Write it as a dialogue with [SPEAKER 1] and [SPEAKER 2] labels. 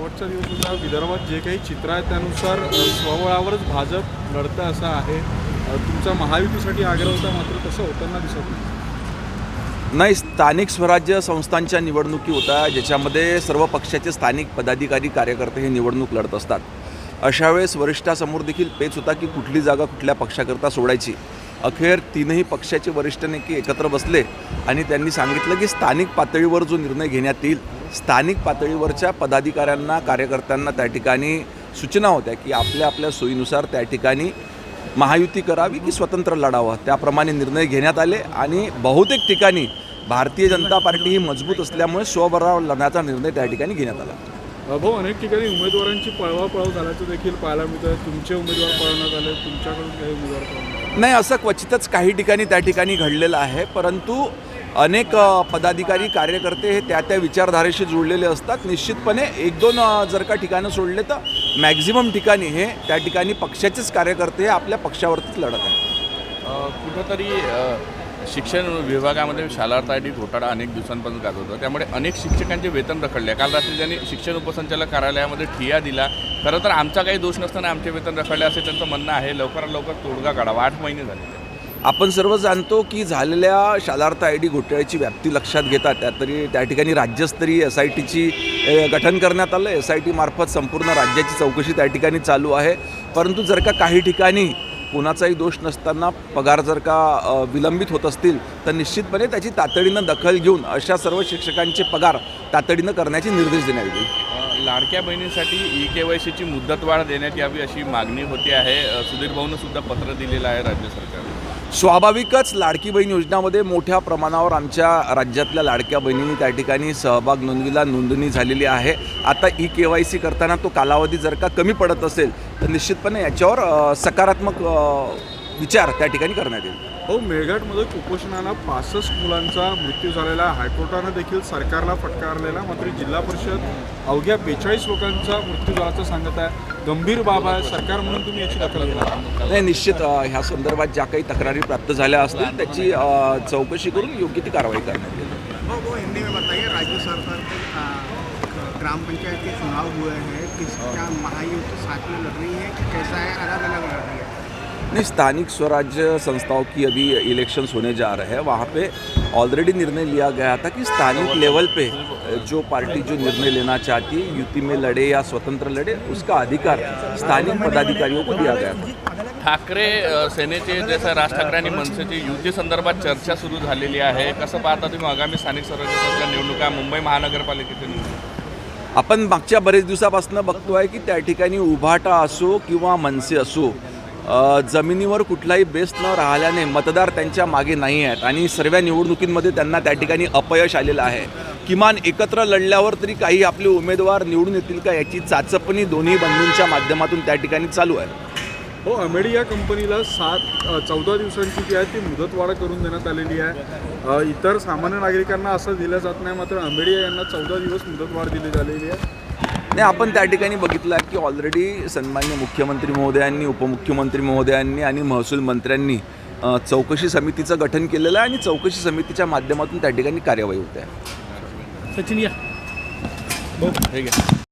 [SPEAKER 1] शेवटचा दिवस होता विदर्भात जे काही चित्र आहे त्यानुसार स्वबळावरच भाजप लढतं असं आहे. तुमचा महायुतीसाठी आग्रह होता मात्र तसं होताना दिसत नाही.
[SPEAKER 2] नाही स्थानिक स्वराज्य संस्थांच्या निवडणुकी होत्या ज्याच्यामध्ये सर्व पक्षाचे स्थानिक पदाधिकारी कार्यकर्ते हे निवडणूक लढत असतात. अशा वेळेस वरिष्ठासमोर देखील पेच होता की कुठली जागा कुठल्या पक्षाकरता सोडायची. अखेर तीनही पक्षाचे वरिष्ठ नेते एकत्र बसले आणि त्यांनी सांगितलं की स्थानिक पातळीवर जो निर्णय घेण्यात येईल स्थानिक पातळीवरच्या पदाधिकाऱ्यांना कार्यकर्त्यांना त्या ठिकाणी सूचना होत्या की आपल्या आपल्या सोयीनुसार त्या ठिकाणी महायुती करावी की स्वतंत्र लढावं. त्याप्रमाणे निर्णय घेण्यात आले आणि बहुतेक ठिकाणी भारतीय जनता पार्टी ही मजबूत असल्यामुळे स्वबराव लढण्याचा निर्णय त्या ठिकाणी घेण्यात आला.
[SPEAKER 1] भाऊ अनेक ठिकाणी उमेदवारांची पळवापळव झाल्याचं देखील पाहायला मिळतं तुमचे उमेदवार पळवण्यात आले तुमच्याकडून काही उमेदवार.
[SPEAKER 2] नाही असं क्वचितच काही ठिकाणी त्या ठिकाणी घडलेलं आहे. परंतु अनेक पदाधिकारी कार्यकर्ते हे त्या त्या विचारधारेशी जुळलेले असतात. निश्चितपणे एक दोन जर का ठिकाणं सोडले तर मॅक्झिमम ठिकाणी हे त्या ठिकाणी पक्षाचेच कार्यकर्ते हे आपल्या पक्षावरतीच लढत आहेत.
[SPEAKER 3] कुठंतरी शिक्षण विभागामध्ये शालार्थ घोटाळा अनेक दिवसांपासून गाजत होता. त्यामुळे अनेक शिक्षकांचे वेतन रखडले. काल रात्री त्यांनी शिक्षण उपसंचालक कार्यालयामध्ये ठिया दिला खरं तर आमचा काही दोष नसताना आमचे वेतन रखडले असे त्यांचं म्हणणं आहे. लवकरात लवकर तोडगा काढावा. आठ महिने झाले.
[SPEAKER 2] आपण सर्व जाणतो की झालेल्या शालार्थ आय डी घोटाळ्याची व्याप्ती लक्षात घेता त्या तरी त्या ठिकाणी राज्यस्तरीय एस आय टीची गठन करण्यात आलं एस आय टीमार्फत संपूर्ण राज्याची चौकशी त्या ठिकाणी चालू आहे. परंतु जर का काही ठिकाणी कोणाचाही दोष नसताना पगार जर का विलंबित होत असतील तर निश्चितपणे त्याची तातडीनं दखल घेऊन अशा सर्व शिक्षकांचे पगार तातडीनं करण्याचे निर्देश देण्यात येतील.
[SPEAKER 3] लाडक्या बहिणींसाठी ई के वाय सीची मुदतवाढ देण्यात यावी अशी मागणी होती आहे. सुधीर भाऊनं सुद्धा पत्र दिलेलं आहे राज्य सरकारला.
[SPEAKER 2] स्वाभाविकच लाडकी बहीण योजनामध्ये मोठ्या प्रमाणावर आमच्या राज्यातल्या लाडक्या बहिणींनी त्या ठिकाणी सहभाग नोंदवीला नोंदणी झालेली आहे. आता ई के वाय सी करताना तो कालावधी जर का कमी पडत असेल तर निश्चितपणे याच्यावर सकारात्मक विचार त्या ठिकाणी करण्यात येईल.
[SPEAKER 1] हो मेळघाटमध्ये कुपोषणानं पासष्ट मुलांचा मृत्यू झालेला. हायकोर्टानं देखील सरकारला फटकारलेला मात्र जिल्हा परिषद अवघ्या बेचाळीस लोकांचा मृत्यू झाल्याचं सांगत आहे. गंभीर बाब आहे. सरकार म्हणून तुम्ही याची दखल घेणार
[SPEAKER 2] नाही निश्चित ह्या संदर्भात ज्या काही तक्रारी प्राप्त झाल्या असतील त्याची चौकशी करून योग्य ती कारवाई करण्यात येईल.
[SPEAKER 4] हिंदी में बताइए राज्य सरकार के आ, ग्राम पंचायत के चुनाव हुए हैं किसका महायुति साथ में लड़ रही है कि कैसा है अलग अलग लड़ रही है
[SPEAKER 2] नहीं स्थानिक स्वराज्य संस्थाओं की अभी इलेक्शंस होने जा रहे हैं वहाँ पे ऑलरेडी निर्णय लिया गया था कि स्थानिक लेवल पे जो पार्टी जो निर्णय लेना चाहती है युति में लड़े या स्वतंत्र लड़े उसका अधिकार स्थानिक पदाधिकारियों को दिया गया था।
[SPEAKER 3] ठाकरे सेनेचे जसं राज ठाकरे आणि मनसेची युती संदर्भात चर्चा सुरू झालेली आहे. कसं पाहता तुम्ही आगामी स्थानिक स्वराज्य संस्था निवडणुका मुंबई महानगरपालिकेची निवडणूक?
[SPEAKER 2] आपण मागच्या बरेच दिवसापासून बघतोय की त्या ठिकाणी उभाटा असो किंवा मनसे असो जमिनीवर कुठलाही बेस न राहिल्याने मतदार त्यांच्या मागे नाही आहेत आणि सर्व निवडणुकींमध्ये त्यांना त्या ठिकाणी अपयश आलेलं आहे. किमान एकत्र लढल्यावर तरी काही आपले उमेदवार निवडून येतील का याची चाचपणी दोन्ही बंधूंच्या माध्यमातून त्या ठिकाणी चालू आहे.
[SPEAKER 1] हो अमेडी या कंपनीला सात चौदा दिवसांची जी आहे ती मुदतवाढ करून देण्यात आलेली आहे. इतर सामान्य नागरिकांना असं दिलं जात नाही मात्र अमेडिया यांना चौदा दिवस मुदतवाढ दिली झालेली आहे.
[SPEAKER 2] नाही आपण त्या ठिकाणी बघितलं आहे की ऑलरेडी सन्मान्य मुख्यमंत्री महोदयांनी उपमुख्यमंत्री महोदयांनी आणि महसूल मंत्र्यांनी चौकशी समितीचं गठन केलेलं आहे आणि चौकशी समितीच्या माध्यमातून त्या ठिकाणी कार्यवाही होते आहे.
[SPEAKER 3] हे घ्या.